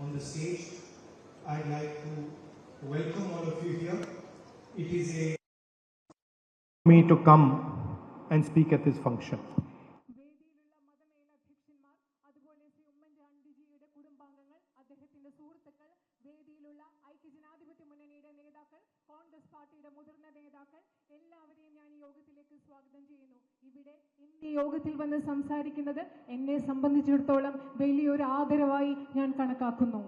on the stage. I'd like to welcome all of you here. It is a me to come and speak at this function. യോഗത്തിൽ വന്ന് സംസാരിക്കുന്നത് എന്നെ സംബന്ധിച്ചിടത്തോളം വലിയൊരു ആദരവായി ഞാൻ കണക്കാക്കുന്നു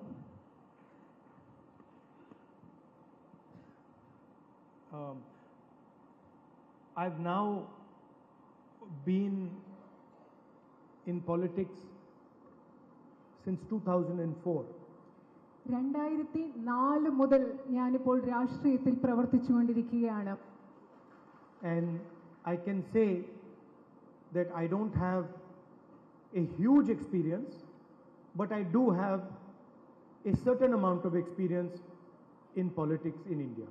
Um, I've now been in politics since 2004. രണ്ടായിരത്തി നാല് മുതൽ ഞാനിപ്പോൾ രാഷ്ട്രീയത്തിൽ പ്രവർത്തിച്ചുകൊണ്ടിരിക്കുകയാണ് And I can say that I don't have a huge experience, but I do have a certain amount of experience in politics in India.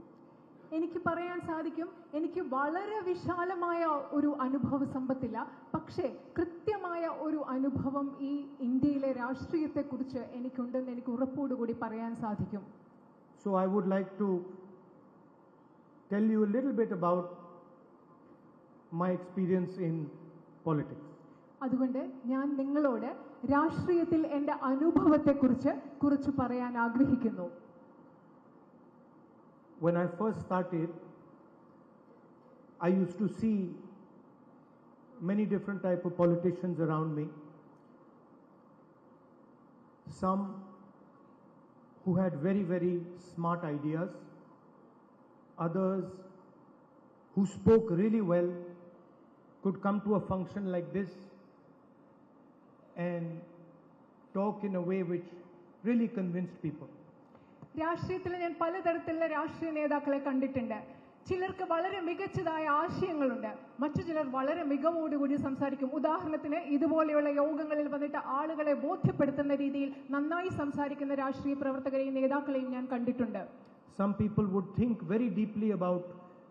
എനിക്ക് പറയാൻ സാധിക്കും എനിക്ക് വളരെ വിശാലമായ ഒരു അനുഭവ സമ്പത്തില്ല പക്ഷേ കൃത്യമായ ഒരു അനുഭവം ഈ ഇന്ത്യയിലെ രാഷ്ട്രീയത്തെക്കുറിച്ച് എനിക്കുണ്ടെന്ന് എനിക്ക് ഉറപ്പോടുകൂടി പറയാൻ സാധിക്കും So I would like to tell you a little bit about my experience in politics. അതുകൊണ്ട് ഞാൻ നിങ്ങളോട് രാഷ്ട്രീയത്തിൽ എൻ്റെ അനുഭവത്തെക്കുറിച്ച് കുറിച്ച് പറയാൻ ആഗ്രഹിക്കുന്നു When I first started, I used to see many different type of politicians around me. Some who had very, very smart ideas, others who spoke really well, could come to a function like this and talk in a way which really convinced people. രാഷ്ട്രീയത്തിൽ ഞാൻ പലതരത്തിലുള്ള രാഷ്ട്രീയ നേതാക്കളെ കണ്ടിട്ടുണ്ട് ചിലർക്ക് വളരെ മികച്ചതായ ആശയങ്ങളുണ്ട് മറ്റു ചിലർ വളരെ മികവോടുകൂടി സംസാരിക്കും ഉദാഹരണത്തിന് ഇതുപോലെയുള്ള യോഗങ്ങളിൽ വന്നിട്ട് ആളുകളെ ബോധ്യപ്പെടുത്തുന്ന രീതിയിൽ നന്നായി സംസാരിക്കുന്ന രാഷ്ട്രീയ പ്രവർത്തകരെയും നേതാക്കളെയും ഞാൻ കണ്ടിട്ടുണ്ട് Some people would think very deeply about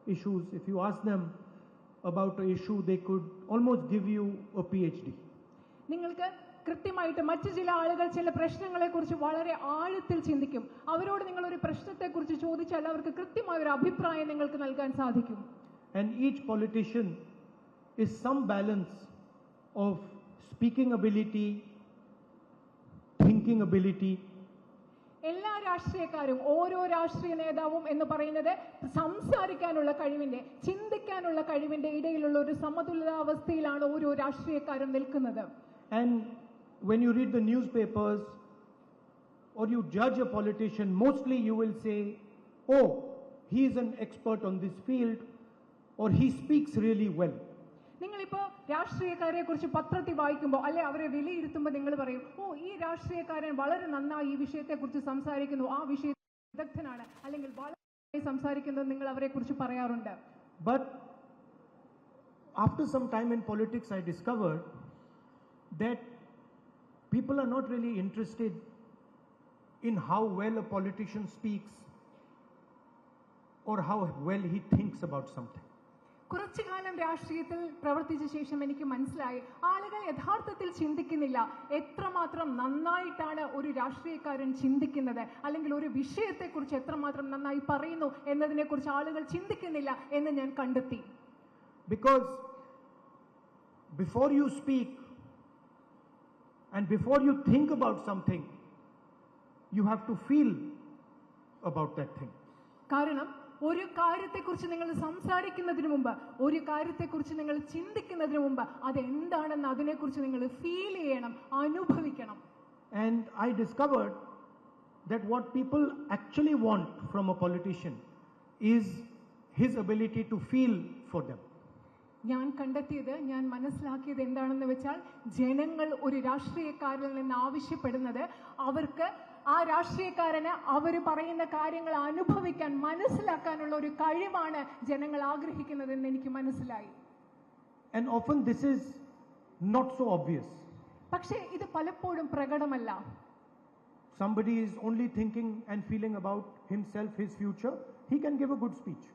issues. If you ask them about an issue, they could almost give you a PhD. നിങ്ങൾക്ക് കൃത്യമായിട്ട് മറ്റു ചില ആളുകൾ ചില പ്രശ്നങ്ങളെക്കുറിച്ച് വളരെ ആഴത്തിൽ ചിന്തിക്കും അവരോട് നിങ്ങൾ ഒരു പ്രശ്നത്തെക്കുറിച്ച് ചോദിച്ചാൽ അവർക്ക് കൃത്യമായ ഒരു അഭിപ്രായം നിങ്ങൾക്ക് നൽകാൻ സാധിക്കും And each politician is some balance of speaking ability, thinking ability, എല്ലാ രാഷ്ട്രീയക്കാരും ഓരോ രാഷ്ട്രീയ നേതാവും എന്ന് പറയുന്നത് സംസാരിക്കാനുള്ള കഴിവിന്റെ ചിന്തിക്കാനുള്ള കഴിവിന്റെ ഇടയിലുള്ള ഒരു സമതുലിതാവസ്ഥയിലാണ് ഓരോ രാഷ്ട്രീയക്കാരും നിൽക്കുന്നത് And when you read the newspapers or you judge a politician, mostly you will say, oh, he is an expert on this field or he speaks really well. നിങ്ങളിപ്പോ രാഷ്ട്രീയക്കാരെ കുറിച്ച് പത്രത്തിൽ വായിക്കുമ്പോൾ അല്ലെ അവരെ വിലയിരുത്തുമ്പോൾ നിങ്ങൾ പറയും ഓ ഈ രാഷ്ട്രീയക്കാരൻ വളരെ നന്നായി ഈ വിഷയത്തെ കുറിച്ച് സംസാരിക്കുന്നു. ആ വിഷയത്തിൽ വിദഗ്ധനാണ്. അല്ലെങ്കിൽ വളരെ സംസാരിക്കുന്നത് നിങ്ങൾ അവരെ കുറിച്ച് പറയാറുണ്ട്. But after some time in politics I discovered that people are not really interested in how well a politician speaks or how well he thinks about something. കുറച്ചു കാലം രാഷ്ട്രീയത്തിൽ പ്രവർത്തിച്ച ശേഷം എനിക്ക് മനസ്സിലായി. ആളുകൾ യഥാർത്ഥത്തിൽ ചിന്തിക്കുന്നില്ല. എത്രമാത്രം നന്നായിട്ടാണ് ഒരു രാഷ്ട്രീയക്കാരൻ ചിന്തിക്കുന്നത്? അല്ലെങ്കിൽ ഒരു വിഷയത്തെക്കുറിച്ച് എത്രമാത്രം നന്നായി പറയുന്നു എന്നതിനെക്കുറിച്ച് ആളുകൾ ചിന്തിക്കുന്നില്ല എന്ന് ഞാൻ കണ്ടെത്തി. Because before you speak and before you think about something you have to feel about that thing കാരണം ഒരു കാര്യത്തെക്കുറിച്ച് നിങ്ങൾ സംസാരിക്കുന്നതിന് മുമ്പ് ഒരു കാര്യത്തെക്കുറിച്ച് നിങ്ങൾ ചിന്തിക്കുന്നതിന് മുമ്പ് അതെന്താണെന്ന് അതിനെക്കുറിച്ച് നിങ്ങൾ ഫീൽ ചെയ്യണം അനുഭവിക്കണം and I discovered that what people actually want from a politician is his ability to feel for them. ഞാൻ കണ്ടെത്തിയത് ഞാൻ മനസ്സിലാക്കിയത് എന്താണെന്ന് വെച്ചാൽ ജനങ്ങൾ ഒരു രാഷ്ട്രീയക്കാരിൽ നിന്ന് ആവശ്യപ്പെടുന്നത് അവർക്ക് ആ രാഷ്ട്രീയക്കാരന് അവർ പറയുന്ന കാര്യങ്ങൾ അനുഭവിക്കാൻ മനസ്സിലാക്കാനുള്ള ഒരു കഴിവാണ് ജനങ്ങൾ ആഗ്രഹിക്കുന്നതെന്ന് എനിക്ക് മനസ്സിലായി And often this is not so obvious. പക്ഷേ ഇത് പലപ്പോഴും പ്രകടമല്ല Somebody is only thinking and feeling about himself, his future, he can give a good speech.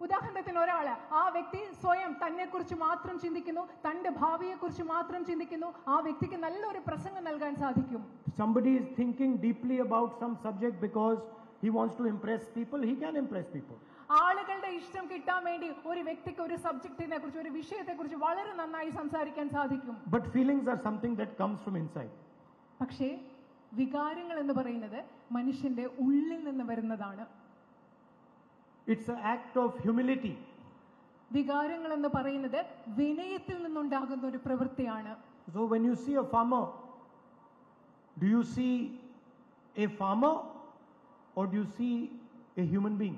ഉദാഹരണത്തിന് ഒരാൾ ആ വ്യക്തി സ്വയം തന്നെ കുറിച്ച് മാത്രം ചിന്തിക്കുന്നു തന്റെ ഭാവിയെ കുറിച്ച് മാത്രം ചിന്തിക്കുന്നു ആ വ്യക്തിക്ക് നല്ലൊരു പ്രസംഗം നൽകാൻ സാധിക്കും Somebody is thinking deeply about some subject because he wants to impress people, he can impress people. ആളുകളുടെ ഇഷ്ടം കിട്ടാൻ വേണ്ടി ഒരു വ്യക്തിക്ക് ഒരു സബ്ജക്റ്റിനെ കുറിച്ച് ഒരു വിഷയത്തെ കുറിച്ച് വളരെ നന്നായി സംസാരിക്കാൻ സാധിക്കും But feelings are something that comes from inside. പക്ഷേ വികാരങ്ങൾ എന്ന് പറയുന്നത് മനുഷ്യന്റെ ഉള്ളിൽ നിന്ന് വരുന്നതാണ് It's an act of humility. വികാരങ്ങൾ എന്ന് പറയുന്നത് വിനയത്തിൽ നിന്നുണ്ടാകുന്ന ഒരു പ്രവൃത്തിയാണ് So when you see a farmer, do you see a farmer or do you see a human being?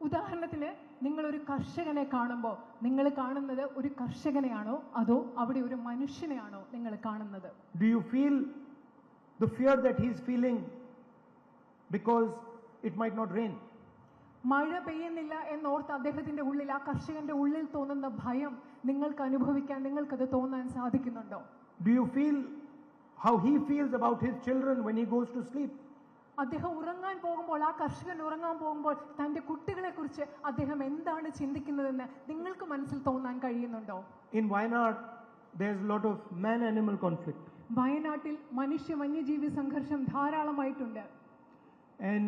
ഉദാഹരണത്തിന് നിങ്ങൾ ഒരു കർഷകനെ കാണുമ്പോൾ നിങ്ങൾ കാണുന്നത് ഒരു കർഷകനെയാണോ അതോ അവിടെ ഒരു മനുഷ്യനെയാണോ നിങ്ങൾ കാണുന്നത് Do you feel the fear that he's feeling because it might not rain? മഴ പെയ്യുന്നില്ല എന്നോർത്ത് അദ്ദേഹത്തിന്റെ ഉള്ളിൽ ആ കർഷകന്റെ ഉള്ളിൽ തോന്നുന്ന ഭയം നിങ്ങൾക്ക് അനുഭവിക്കാൻ നിങ്ങൾക്കത് തോന്നാൻ സാധിക്കുന്നുണ്ടോ? Do you feel how he feels about his children when he goes to sleep അദ്ദേഹം ഉറങ്ങാൻ പോകുമ്പോൾ ആ കർഷകൻ ഉറങ്ങാൻ പോകുമ്പോൾ തന്റെ കുട്ടികളെ കുറിച്ച് അദ്ദേഹം എന്താണ് ചിന്തിക്കുന്നതെന്ന് നിങ്ങൾക്ക് മനസ്സിൽ തോന്നാൻ കഴിയുന്നുണ്ടോ? In Wayanad lot of man animal conflict. വയനാട്ടിൽ മനുഷ്യ വന്യജീവി സംഘർഷം ധാരാളമായിട്ടുണ്ട്. And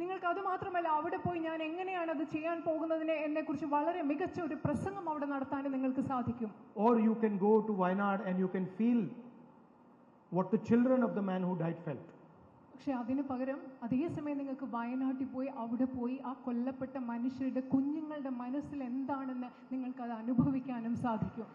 നിങ്ങൾക്ക് അത് മാത്രമല്ല അവിടെ പോയി ഞാൻ എങ്ങനെയാണ് അത് ചെയ്യാൻ പോകുന്നതിനെ എന്നെ കുറിച്ച് വളരെ മികച്ച ഒരു പ്രസംഗം അവിടെ നടത്താൻ നിങ്ങൾക്ക് സാധിക്കും or you can go to Wayanad and you can feel what the children of the man who died felt. പക്ഷെ അതിന് പകരം അതേസമയം നിങ്ങൾക്ക് വയനാട്ടിൽ പോയി അവിടെ പോയി ആ കൊല്ലപ്പെട്ട മനുഷ്യരുടെ കുഞ്ഞുങ്ങളുടെ മനസ്സിൽ എന്താണെന്ന് നിങ്ങൾക്ക് അത് അനുഭവിക്കാനും സാധിക്കും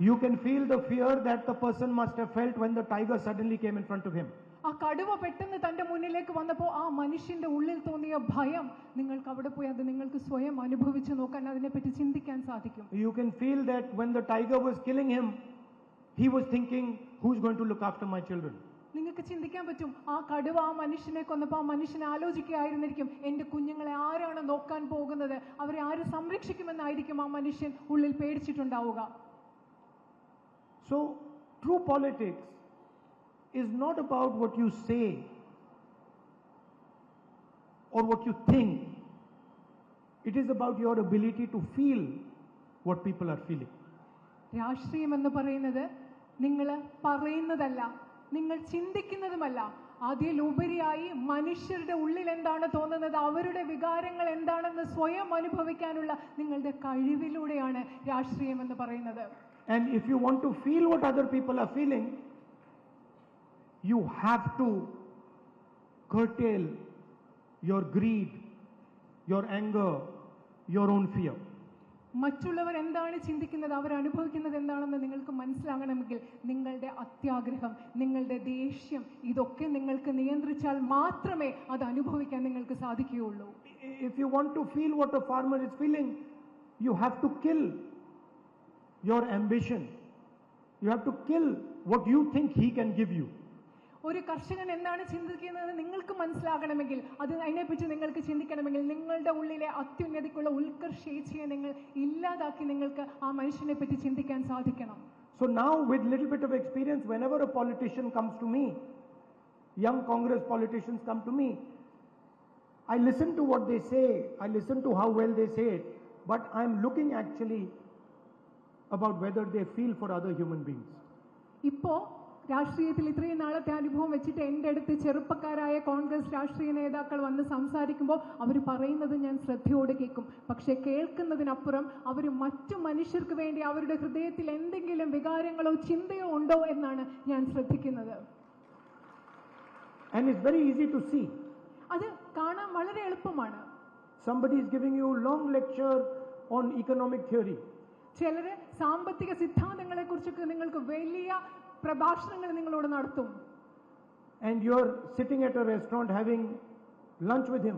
you can feel the fear that the person must have felt when the tiger suddenly came in front of him. ആ കടുവ പെട്ടെന്ന് തന്റെ മുന്നിലേക്ക് വന്നപ്പോൾ ആ മനുഷ്യന്റെ ഉള്ളിൽ തോന്നിയ ഭയം നിങ്ങൾക്ക് അവിടെ പോയി അത് നിങ്ങൾക്ക് സ്വയം അനുഭവിച്ച് നോക്കാൻ അതിനെപ്പറ്റി ചിന്തിക്കാൻ സാധിക്കും. You can feel that when the tiger was killing him, he was thinking, who's going to look after my children നിങ്ങൾക്ക് ചിന്തിക്കാൻ പറ്റും ആ കടുവ ആ മനുഷ്യനെ കൊന്നപ്പോൾ ആ മനുഷ്യൻ ആലോചിക്കുകയായിരുന്നിരിക്കും എന്റെ കുഞ്ഞുങ്ങളെ ആരാണ് നോക്കാൻ പോകുന്നത്? അവരെ ആര് സംരക്ഷിക്കുമെന്നായിരിക്കും ആ മനുഷ്യൻ ഉള്ളിൽ പേടിച്ചിട്ടുണ്ടാവുക. So true politics is not about what you say or what you think, it is about your ability to feel what people are feeling. രാഷ്ട്രീയം എന്ന് പറയുന്നത് നിങ്ങൾ പറയുന്നതല്ല നിങ്ങൾ ചിന്തിക്കുന്നതുമല്ല അതിലുപരിയായി മനുഷ്യരുടെ ഉള്ളിൽ എന്താണ് തോന്നുന്നത് അവരുടെ വികാരങ്ങൾ എന്താണെന്ന് സ്വയം അനുഭവിക്കാനുള്ള നിങ്ങളുടെ കഴിവിലൂടെയാണ് രാഷ്ട്രീയം എന്ന് പറയുന്നത് And if you want to feel what other people are feeling, you have to curtail your greed, your anger, your own fear. മറ്റുള്ളവർ എന്താണ് ചിന്തിക്കുന്നത് അവർ അനുഭവിക്കുന്നത് എന്താണെന്ന് നിങ്ങൾക്ക് മനസ്സിലാകണമെങ്കിൽ നിങ്ങളുടെ അത്യാഗ്രഹം നിങ്ങളുടെ ദേഷ്യം ഇതൊക്കെ നിങ്ങൾക്ക് നിയന്ത്രിച്ചാൽ മാത്രമേ അത് അനുഭവിക്കാൻ നിങ്ങൾക്ക് സാധിക്കുകയുള്ളൂ If you want to feel what a farmer is feeling, you have to kill your ambition. You have to kill what you think he can give you. ഒരു കർഷകൻ എന്താണ് ചിന്തിക്കുന്നത് നിങ്ങൾക്ക് മനസ്സിലാകണമെങ്കിൽ അത് അതിനെപ്പറ്റി നിങ്ങൾക്ക് ചിന്തിക്കണമെങ്കിൽ നിങ്ങളുടെ ഉള്ളിലെ അത്യുന്നതിക്കുള്ള ഉത്കർഷേച്ഛയെ നിങ്ങൾ ഇല്ലാതാക്കി നിങ്ങൾക്ക് ആ മനുഷ്യനെ പറ്റി ചിന്തിക്കാൻ സാധിക്കണം So now, with little bit of experience, whenever a politician comes to me, young Congress politicians come to me, I listen to what they say, I listen to how well they say it, but I'm looking actually about whether they feel for other human beings. ഇപ്പോ രാഷ്ട്രീയത്തിൽ ഇത്രയും നാളത്തെ അനുഭവം വെച്ചിട്ട് എന്റെ അടുത്ത് ചെറുപ്പക്കാരായ കോൺഗ്രസ് രാഷ്ട്രീയ നേതാക്കൾ വന്ന് സംസാരിക്കുമ്പോൾ അവർ പറയുന്നത് ഞാൻ ശ്രദ്ധയോടെ കേൾക്കും പക്ഷേ കേൾക്കുന്നതിനപ്പുറം അവർ മറ്റു മനുഷ്യർക്ക് വേണ്ടി അവരുടെ ഹൃദയത്തിൽ എന്തെങ്കിലും വികാരങ്ങളോ ചിന്തയോ ഉണ്ടോ എന്നാണ് ഞാൻ ശ്രദ്ധിക്കുന്നത് And it's very easy to see. അത് കാണാൻ വളരെ എളുപ്പമാണ് Somebody is giving you long lecture on economic theory. ചിലര് സാമ്പത്തിക സിദ്ധാന്തങ്ങളെ കുറിച്ചൊക്കെ നിങ്ങൾക്ക് വലിയ പ്രഭാഷണങ്ങൾ നിങ്ങളോട് നടത്തും and you're sitting at a restaurant having lunch with him.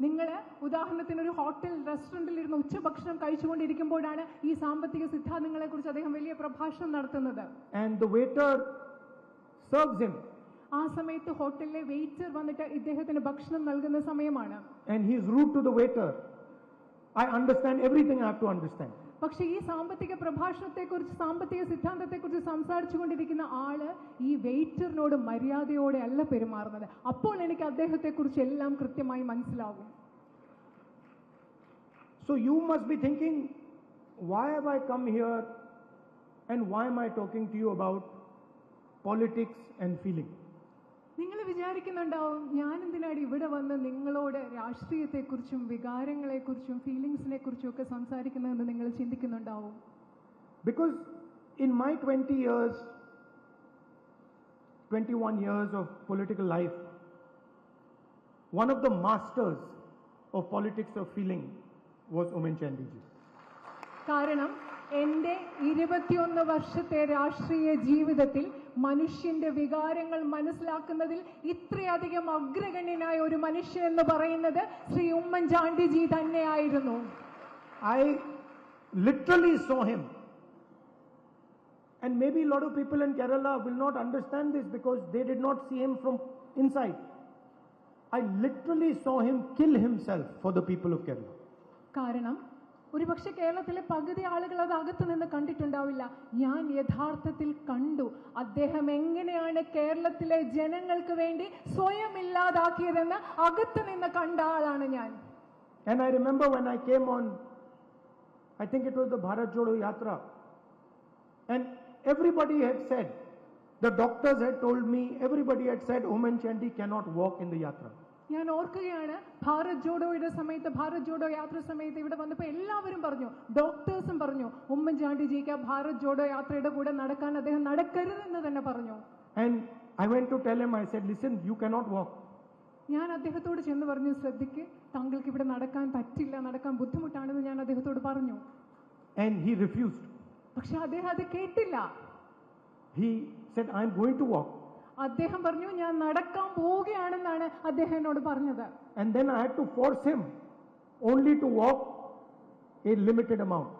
നിങ്ങൾ ഉദാഹരണത്തിന് ഒരു ഹോട്ടൽ റെസ്റ്റോറൻറ്റിൽ ഇരുന്ന് ഉച്ചഭക്ഷണം കഴിച്ചുകൊണ്ടിരിക്കുമ്പോഴാണ് ഈ സാമ്പത്തിക സിദ്ധാന്തങ്ങളെ കുറിച്ച് അദ്ദേഹം വലിയ പ്രഭാഷണം നടത്തുന്നത് and the waiter serves him ആ സമയത്ത് ഹോട്ടലിലെ വെയിറ്റർ വന്നിട്ട് ഇദ്ദേഹത്തിന് ഭക്ഷണം നൽകുന്ന സമയമാണ് and he is rude to the waiter. I understand everything I have to understand. പക്ഷേ ഈ സാമ്പത്തിക പ്രഭാഷണത്തെക്കുറിച്ച് സാമ്പത്തിക സിദ്ധാന്തത്തെക്കുറിച്ച് സംസാരിച്ചു കൊണ്ടിരിക്കുന്ന ആൾ ഈ വെയിറ്ററിനോട് മര്യാദയോടെ അല്ല പെരുമാറുന്നത് അപ്പോൾ എനിക്ക് അദ്ദേഹത്തെക്കുറിച്ച് എല്ലാം കൃത്യമായി മനസ്സിലാകും so you must be thinking why have I come here and why am I talking to you about politics and feeling? നിങ്ങൾ വിചാരിക്കുന്നുണ്ടാവും ഞാൻ എന്തിനാണ് ഇവിടെ വന്ന് നിങ്ങളോട് രാഷ്ട്രീയത്തെക്കുറിച്ചും വികാരങ്ങളെക്കുറിച്ചും ഫീലിങ്സിനെ കുറിച്ചും ഒക്കെ സംസാരിക്കുന്നതെന്ന് നിങ്ങൾ ചിന്തിക്കുന്നുണ്ടാവും Because in my 20 years, 21 years of political life, one of the masters of politics of feeling was Oommen Chandiji. കാരണം എന്റെ ഇരുപത്തിയൊന്ന് വർഷത്തെ രാഷ്ട്രീയ ജീവിതത്തിൽ മനുഷ്യന്റെ വികാരങ്ങൾ മനസ്സിലാക്കുന്നതിൽ ഇത്രയധികം അഗ്രഗണ്യനായ ഒരു മനുഷ്യൻ എന്ന് പറയുന്നത് ശ്രീ ഉമ്മൻചാണ്ടിജി തന്നെയായിരുന്നു. I literally saw him and may be lot of people in Kerala will not understand this because they did not C him from inside I literally saw him kill himself for the people of Kerala കാരണം ഒരുപക്ഷെ കേരളത്തിലെ പകുതി ആളുകൾ അത് അകത്ത് നിന്ന് കണ്ടിട്ടുണ്ടാവില്ല ഞാൻ യഥാർത്ഥത്തിൽ കണ്ടു അദ്ദേഹം എങ്ങനെയാണ് കേരളത്തിലെ ജനങ്ങൾക്ക് വേണ്ടി സ്വയം ഇല്ലാതാക്കിയതെന്ന് അകത്ത് നിന്ന് കണ്ട ആളാണ് ഞാൻ And I remember when I came on, I think it was the Bharat Jodo Yatra, and everybody had said, the doctors had told me, everybody had said, Oman Chandy cannot walk in the Yatra. ഞാൻ ഓർക്കുകയാണ് ഭാരത് ജോഡോയുടെ സമയത്ത് ഭാരത് ജോഡോ യാത്ര സമയത്ത് ഇവിടെ വന്നപ്പോൾ എല്ലാവരും പറഞ്ഞു ഡോക്ടേഴ്സും പറഞ്ഞു ഉമ്മൻചാണ്ടിജിക്ക് ആ ഭാരത് ജോഡോ യാത്രയുടെ കൂടെ നടക്കാൻ അദ്ദേഹം നടക്കരുതെന്ന് തന്നെ പറഞ്ഞു I went to tell him I said listen, you cannot walk. ഞാൻ അദ്ദേഹത്തോട് ചെന്ന് പറഞ്ഞു ശ്രദ്ധിക്ക് താങ്കൾക്ക് ഇവിടെ നടക്കാൻ പറ്റില്ല നടക്കാൻ ബുദ്ധിമുട്ടാണെന്ന് ഞാൻ അദ്ദേഹത്തോട് പറഞ്ഞു ആൻഡ് ഹി റിഫ്യൂസ്ഡ് പക്ഷെ അദ്ദേഹം അത് കേട്ടില്ല he said I am going to walk. അദ്ദേഹം പറഞ്ഞു ഞാൻ നടക്കാൻ പോവുകയാണെന്നാണ് അദ്ദേഹം എന്നോട് പറഞ്ഞത് And then I had to force him only to walk a limited amount.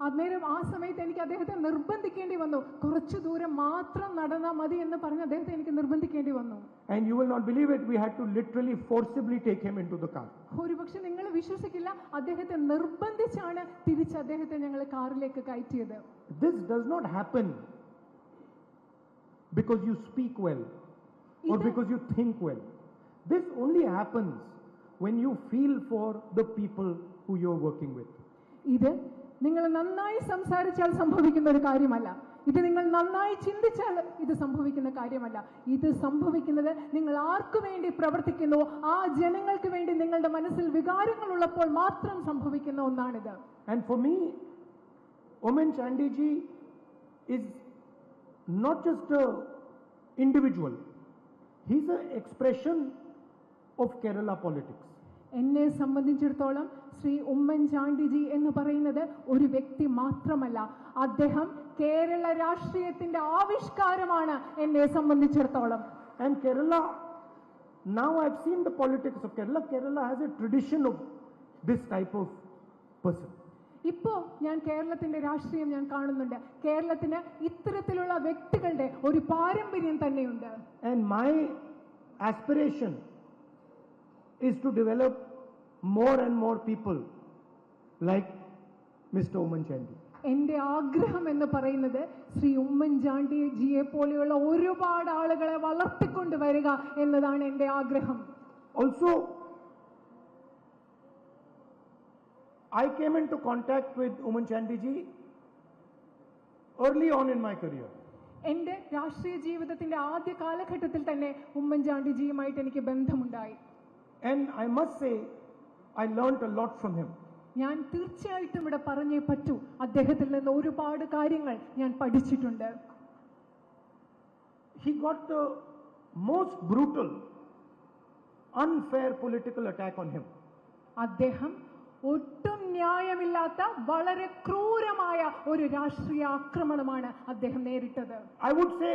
അന്നേരം ആ സമയത്ത് എനിക്ക് അദ്ദേഹത്തെ നിർബന്ധിക്കേണ്ടി വന്നു കുറച്ചു ദൂരം മാത്രം നടന്നാൽ മതി എന്ന് പറഞ്ഞ് അദ്ദേഹത്തെ എനിക്ക് നിർബന്ധിക്കേണ്ടി വന്നു And you will not believe it, we had to literally forcibly take him into the car. ഒരുപക്ഷെ നിങ്ങൾ വിശ്വസിക്കില്ല അദ്ദേഹത്തെ നിർബന്ധിച്ചാണ് തിരിച്ച് അദ്ദേഹത്തെ ഞങ്ങൾ കാറിലേക്ക് കയറ്റിയത് This does not happen because you speak well or Either- because you think well. This only happens when you feel for the people who you're working with. ഇത് നിങ്ങൾ നന്നായി സംസാരിച്ചാൽ സംഭവിക്കുന്ന ഒരു കാര്യമല്ല ഇത് നിങ്ങൾ നന്നായി ചിന്തിച്ചാൽ ഇത് സംഭവിക്കുന്ന കാര്യമല്ല ഇത് സംഭവിക്കുന്നത് നിങ്ങൾ ആർക്കു വേണ്ടി പ്രവർത്തിക്കുന്നു ആ ജനങ്ങൾക്ക് വേണ്ടി നിങ്ങളുടെ മനസ്സിൽ വികാരങ്ങൾ ഉള്ളപ്പോൾ മാത്രം സംഭവിക്കുന്ന ഒന്നാണിത് And for me, Omen Chandiji is not just a individual. He's an expression of Kerala politics. എന്നെ സംബന്ധിച്ചിടത്തോളം ശ്രീ ഉമ്മൻചാണ്ടിജി എന്ന് പറയുന്നത് ഒരു വ്യക്തി മാത്രമല്ല അദ്ദേഹം കേരള രാഷ്ട്രീയത്തിന്റെ ആവിഷ്കാരമാണ് എന്നെ സംബന്ധിച്ചിടത്തോളം And Kerala, now I've seen the politics of Kerala. Kerala has a tradition of this type of person. ഇപ്പോ ഞാൻ കേരളത്തിന്റെ രാഷ്ട്രീയം ഞാൻ കാണുന്നുണ്ട് കേരളത്തിന് ഇത്തരത്തിലുള്ള വ്യക്തികളുടെ ഒരു പാരമ്പര്യം തന്നെയുണ്ട് and my aspiration is to develop more and more people like Mr. Oman Chandy. എന്റെ ആഗ്രഹം എന്ന് പറയുന്നത് ശ്രീ ഉമ്മൻചാണ്ടി ജിയെ പോലെയുള്ള ഒരുപാട് ആളുകളെ വളർത്തിക്കൊണ്ട് വരിക എന്നതാണ് എന്റെ ആഗ്രഹം Also, I came into contact with Oman Chandy ji early on in my career. എന്റെ രാഷ്ട്രീയ ജീവിതത്തിന്റെ ആദ്യ കാലഘട്ടത്തിൽ തന്നെ ഉമ്മൻചാണ്ടിജിയുമായിട്ട് എനിക്ക് ബന്ധമുണ്ടായി And I must say, I learnt a lot from him. ഞാൻ തീർച്ചയായിട്ടും ഇവിടെ പറഞ്ഞേ പറ്റൂ അദ്ദേഹത്തിൽ നിന്ന് ഒരുപാട് കാര്യങ്ങൾ ഞാൻ പഠിച്ചിട്ടുണ്ട് He got the most brutal, unfair political attack on him. അദ്ദേഹം ഒട്ടും ന്യായമില്ലാത്ത വളരെ ക്രൂരമായ ഒരു രാഷ്ട്രീയ ആക്രമണമാണ് അദ്ദേഹം നേരിട്ടത്. I would say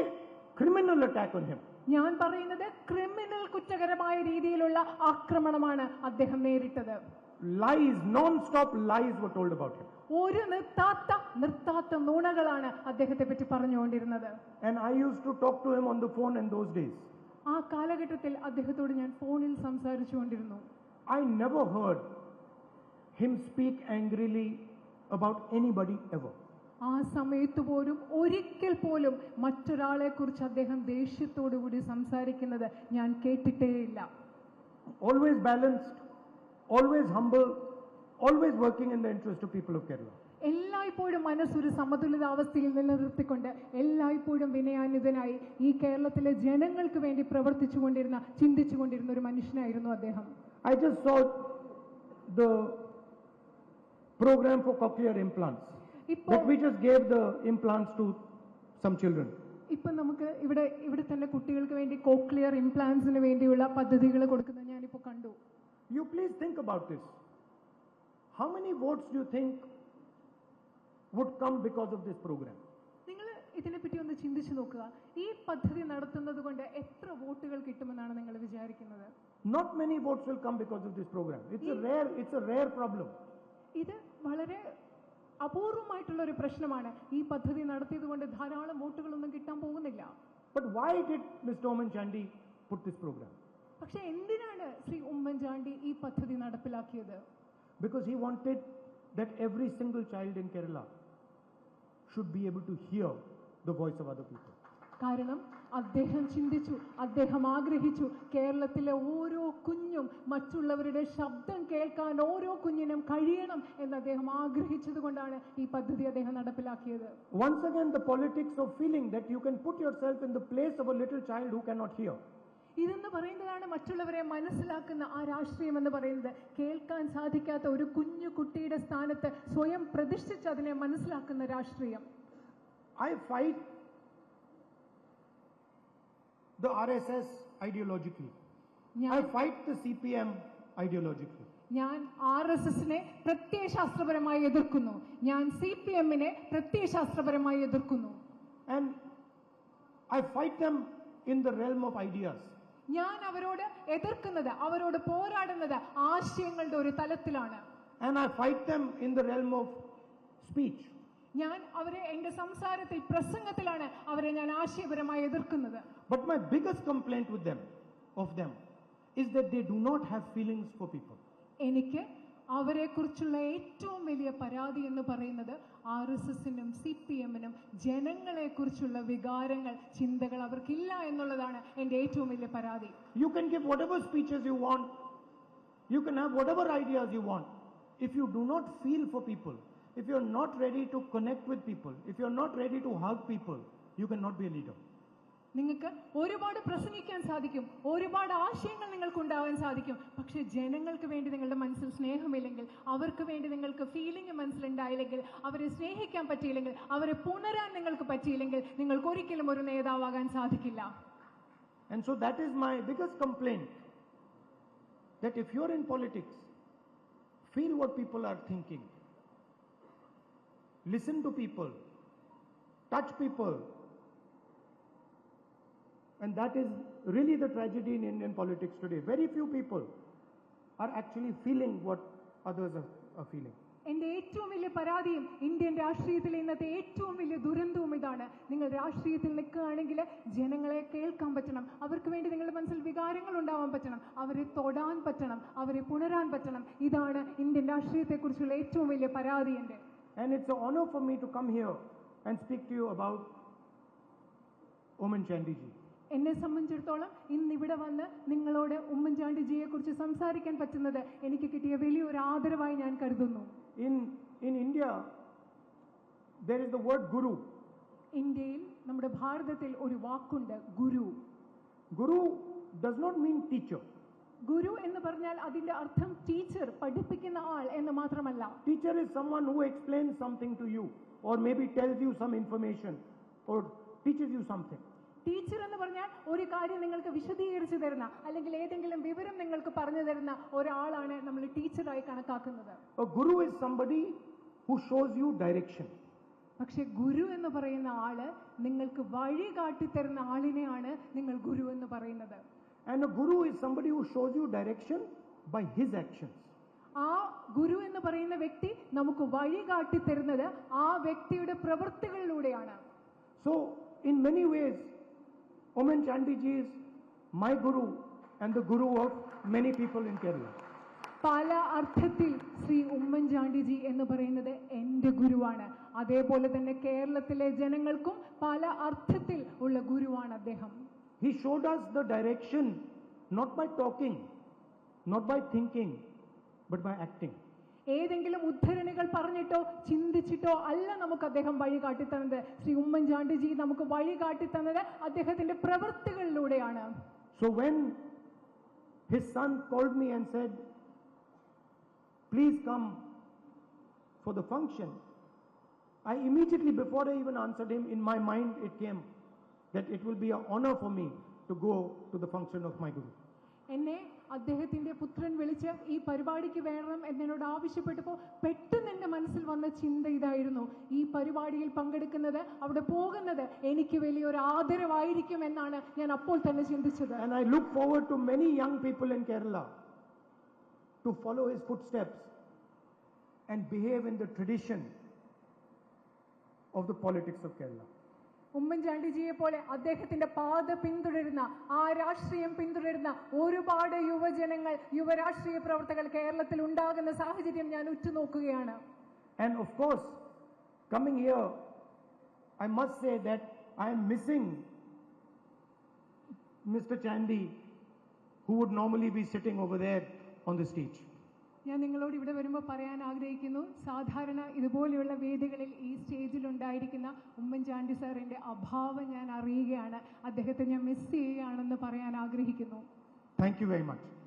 criminal attack on him ഞാൻ പറയുന്നത് ക്രിമിനൽ കുറ്റകരമായ രീതിയിലുള്ള ആക്രമണമാണ് അദ്ദേഹം നേരിട്ടത്. Lies non stop lies were told about him ഒരു നിർത്താത്ത നിർത്താത്ത നുണകളാണ് അദ്ദേഹത്തെ പറ്റി പറഞ്ഞുകൊണ്ടിരുന്നത്. And I use to talk to him on the phone in those days ആ കാലഘട്ടത്തിൽ അദ്ദേഹത്തോട് ഞാൻ ഫോണിൽ സംസാരിച്ചുകൊണ്ടിരുന്നു. I never heard him speak angrily about anybody ever. ആ സമയത്ത് പോലും ഒരിക്കൽ പോലും മറ്റൊരാളെ കുറിച്ച് അദ്ദേഹം ദേഷ്യത്തോടു കൂടി സംസാരിക്കുന്നത് ഞാൻ കേട്ടിട്ടേയില്ല Always balanced, always humble, always working in the interest of people of Kerala. എല്ലായ്പ്പോഴും മനസ്സൊരു സമതുലിതാവസ്ഥയിൽ നിലനിർത്തിക്കൊണ്ട് എല്ലായ്പ്പോഴും വിനയാന്വിതനായി ഈ കേരളത്തിലെ ജനങ്ങൾക്ക് വേണ്ടി പ്രവർത്തിച്ചുകൊണ്ടിരുന്ന ചിന്തിച്ചുകൊണ്ടിരുന്ന ഒരു മനുഷ്യനായിരുന്നു അദ്ദേഹം I just saw the program for cochlear implants. ഇപ്പോൾ That we just gave the implants to some children. ഇപ്പൊ നമുക്ക് ഇവിടെ ഇവിടെ തന്നെ കുട്ടികൾക്ക് വേണ്ടി കോക്ലിയർ ഇംപ്ലാന്റ്സിന് വേണ്ടിയുള്ള പദ്ധതികൾ കൊടുക്കുന്നത് ഞാനിപ്പോൾ കണ്ടു You please think about this. How many votes do you think would come because of this program? നിങ്ങൾ ഇതിനെപ്പറ്റി ഒന്ന് ചിന്തിച്ചു നോക്കുക ഈ പദ്ധതി നടത്തുന്നത് കൊണ്ട് എത്ര വോട്ടുകൾ കിട്ടുമെന്നാണ് നിങ്ങൾ വിചാരിക്കുന്നത് Not many votes will come because of this program. It's a rare, it's a rare problem. ഇത് വളരെ അപൂർവമായിട്ടുള്ള ഒരു പ്രശ്നമാണ് ഈ പദ്ധതി നടത്തിയത് കൊണ്ട് ധാരാളം വോട്ടുകളൊന്നും കിട്ടാൻ പോകുന്നില്ല. പക്ഷേ എന്തിനാണ് ശ്രീ ഉമ്മൻചാണ്ടി ഈ പദ്ധതി നടപ്പിലാക്കിയത്? Because he wanted that every single child in Kerala should be able to here the voice of other people കാരണം അദ്ദേഹം ചിന്തിച്ചു അദ്ദേഹം ആഗ്രഹിച്ചു. കേരളത്തിലെ ഓരോ കുഞ്ഞും മറ്റുള്ളവരുടെ ശബ്ദം കേൾക്കാൻ ഓരോ കുഞ്ഞിനും കഴിയണം എന്ന് അദ്ദേഹം ആഗ്രഹിച്ചത് കൊണ്ടാണ് ഈ പദ്ധതി അദ്ദേഹം നടപ്പിലാക്കിയത്. Once again the politics of feeling that you can put yourself in the place of a little child who who not hear ഇതെന്ന് പറയുന്നതാണ് മറ്റുള്ളവരെ മനസ്സിലാക്കുന്ന ആ രാഷ്ട്രീയം എന്ന് പറയുന്നത്. കേൾക്കാൻ സാധിക്കാത്ത ഒരു കുഞ്ഞു കുട്ടിയുടെ സ്ഥാനത്ത് സ്വയം പ്രതിഷ്ഠിച്ച് അതിനെ മനസ്സിലാക്കുന്ന രാഷ്ട്രീയം. I fight the RSS ideologically. I fight the CPM ideologically. ഞാൻ ആർ എസ് എസിനെ പ്രത്യയശാസ്ത്രപരമായി എതിർക്കുന്നു ഞാൻ സി പി എമ്മിനെ പ്രത്യയശാസ്ത്രപരമായി എതിർക്കുന്നു And I fight them in the realm of ideas. ഞാൻ അവരോട് എതിർക്കുന്നത് അവരോട് പോരാടുന്നത് ആശയങ്ങളുടെ ഒരു തലത്തിലാണ് And I fight them in the realm of speech. ഞാൻ അവരെ എന്റെ സംസാരത്തിൽ പ്രസംഗത്തിലാണ് അവരെ ഞാൻ ആശയപരമായി എതിർക്കുന്നത് But my biggest complaint with them, of them, is that they do not have feelings for people. എനിക്ക് അവരെക്കുറിച്ചുള്ള ഏറ്റവും വലിയ പരാതി എന്ന് പറയുന്നത് ആർ എസ് എസിനും സി പി എമ്മിനും ജനങ്ങളെക്കുറിച്ചുള്ള വികാരങ്ങൾ ചിന്തകൾ അവർക്കില്ല എന്നുള്ളതാണ് എന്റെ ഏറ്റവും വലിയ പരാതി You can give whatever speeches you want, you can have whatever ideas you want. If you do not feel for people, if you're not ready to connect with people, if you're not ready to hug people, you cannot be a leader. നിങ്ങൾക്ക് ഒരുപാട് പ്രസംഗിക്കാൻ സാധിക്കും ഒരുപാട് ആശയങ്ങൾ നിങ്ങൾക്ക് ഉണ്ടാവാൻ സാധിക്കും പക്ഷെ ജനങ്ങൾക്ക് വേണ്ടി നിങ്ങളുടെ മനസ്സിൽ സ്നേഹമില്ലെങ്കിൽ അവർക്ക് വേണ്ടി നിങ്ങൾക്ക് ഫീലിംഗ് മനസ്സിലുണ്ടായില്ലെങ്കിൽ അവരെ സ്നേഹിക്കാൻ പറ്റിയില്ലെങ്കിൽ അവരെ പുണരാൻ നിങ്ങൾക്ക് പറ്റിയില്ലെങ്കിൽ നിങ്ങൾക്ക് ഒരിക്കലും ഒരു നേതാവാകാൻ സാധിക്കില്ല And so that is my biggest complaint that if you're in politics, feel what people are thinking, listen to people, touch people. And that is really the tragedy in Indian politics today. Very few people are actually feeling what others are, are feeling. എന്റെ ഏറ്റവും വലിയ പരാതിയും Indian രാഷ്ട്രീയത്തിലെ ഇന്നത്തെ ഏറ്റവും വലിയ ദുരന്തവും ഇതാണ് നിങ്ങൾ രാഷ്ട്രീയത്തിൽ നിൽക്കുകയാണെങ്കിൽ ജനങ്ങളെ കേൾക്കാൻ പറ്റണം അവർക്ക് വേണ്ടി നിങ്ങളുടെ മനസ്സിൽ വികാരങ്ങൾ ഉണ്ടാവാൻ പറ്റണം അവരെ തൊടാൻ പറ്റണം അവരെ പുണരാൻ പറ്റണം ഇതാണ് ഇന്ത്യൻ രാഷ്ട്രീയത്തെക്കുറിച്ചുള്ള ഏറ്റവും വലിയ പരാതി എൻ്റെ And it's an honor for me to come here and speak to you about Oman Chandiji. എന്നെ സംബന്ധിച്ചിടത്തോളം ഇന്ന് ഇവിടെ വന്ന് നിങ്ങളോട് ഉമ്മൻചാണ്ടിജിയെ കുറിച്ച് സംസാരിക്കാൻ പറ്റുന്നത് എനിക്ക് കിട്ടിയ വലിയൊരു ആദരവായി ഞാൻ കരുതുന്നു In, in India, there is the word guru. ഇന്ത്യയിൽ നമ്മുടെ ഭാരതത്തിൽ ഒരു വാക്കുണ്ട് ഗുരു Guru does not mean teacher. guru എന്ന് പറഞ്ഞാൽ അതിന്റെ അർത്ഥം ടീച്ചർ പഠിപ്പിക്കുന്ന ആൾ എന്ന് മാത്രമല്ല Teacher is someone who explains something to you or maybe tells you some information or teaches you something. Teacher എന്ന് പറഞ്ഞാൽ ഒരു കാര്യം നിങ്ങൾക്ക് വിശദീകരിച്ചു തരുന്ന അല്ലെങ്കിൽ ഏതെങ്കിലും വിവരം നിങ്ങൾക്ക് പറഞ്ഞു തരുന്ന ഒരാളാണ് നമ്മൾ ടീച്ചറായി കണക്കാക്കുന്നത് A guru is somebody who shows you direction. പക്ഷെ ഗുരു എന്ന് പറയുന്ന ആൾ നിങ്ങൾക്ക് വഴി കാട്ടിത്തരുന്ന ആളിനെയാണ് നിങ്ങൾ ഗുരു എന്ന് പറയുന്നത് And a guru is somebody who shows you direction by his actions. ആ ഗുരു എന്ന് പറയുന്ന വ്യക്തി നമുക്ക് വഴി കാട്ടി തരുന്നത് ആ വ്യക്തിയുടെ പ്രവൃത്തികളിലൂടെയാണ് So, in many ways, Oman Chandiji is my guru and the guru of many people in Kerala. പല അർത്ഥത്തിൽ ശ്രീ ഉമ്മൻചാണ്ടിജി എന്ന് പറയുന്നത് എൻ്റെ ഗുരുവാണ് അതേപോലെ തന്നെ കേരളത്തിലെ ജനങ്ങൾക്കും പല അർത്ഥത്തിൽ ഉള്ള ഗുരുവാണ് അദ്ദേഹം He showed us the direction not by talking, not by thinking, but by acting. ഏതെങ്കിലും ഉദ്ധരണികൾ പറഞ്ഞിട്ടോ ചിന്തിച്ചിട്ടോ അല്ല നമുക്ക് അദ്ദേഹം വഴി കാട്ടിത്തന്നത് ശ്രീ ഉമ്മൻചാണ്ടിജി നമുക്ക് വഴി കാട്ടിത്തന്നത് അദ്ദേഹത്തിന്റെ പ്രവൃത്തികളിലൂടെയാണ് So when his son called me and said, Please come for the function, I immediately, before I even answered him, in my mind it came that it will be an honor for me to go to the function of my Guru. എന്നെ അദ്ദേഹത്തിന്റെ പുത്രൻ വിളിച്ച് ഈ പരിപാടിക്ക് വേണം എന്നോട് ആവശ്യപ്പെട്ടപ്പോൾ പെട്ടെന്ന് എൻ്റെ മനസ്സിൽ വന്ന ചിന്ത ഇതായിരുന്നു ഈ പരിപാടിയിൽ പങ്കെടുക്കുന്നത് അവിടെ പോകുന്നത് എനിക്ക് വലിയൊരു ആദരവായിരിക്കും എന്നാണ് ഞാൻ അപ്പോൾ തന്നെ ചിന്തിച്ചത് And I look forward to many young people in Kerala to follow his footsteps and behave in the tradition of the politics of Kerala. ഉമ്മൻചാണ്ടിജിയെ പോലെ അദ്ദേഹത്തിന്റെ പാത പിന്തുടരുന്ന ആ രാഷ്ട്രീയം പിന്തുടരുന്ന ഒരുപാട് യുവജനങ്ങൾ യുവരാഷ്ട്രീയ പ്രവർത്തകർ കേരളത്തിൽ ഉണ്ടാകുന്ന സാഹചര്യം ഞാൻ ഉറ്റുനോക്കുകയാണ് And of course, coming here, I must say that I am missing Mr. Chandy, who would normally be sitting over there on the stage. ഞാൻ നിങ്ങളോട് ഇവിടെ വരുമ്പോൾ പറയാൻ ആഗ്രഹിക്കുന്നു. സാധാരണ ഇതുപോലെയുള്ള വേദികളിൽ ഈ സ്റ്റേജിൽ ഉണ്ടായിരിക്കുന്ന ഉമ്മൻചാണ്ടി സാറിന്റെ അഭാവം ഞാൻ അറിയുകയാണ്. അദ്ദേഹത്തെ ഞാൻ മിസ് ചെയ്യുകയാണെന്ന് പറയാൻ ആഗ്രഹിക്കുന്നു. Thank very much.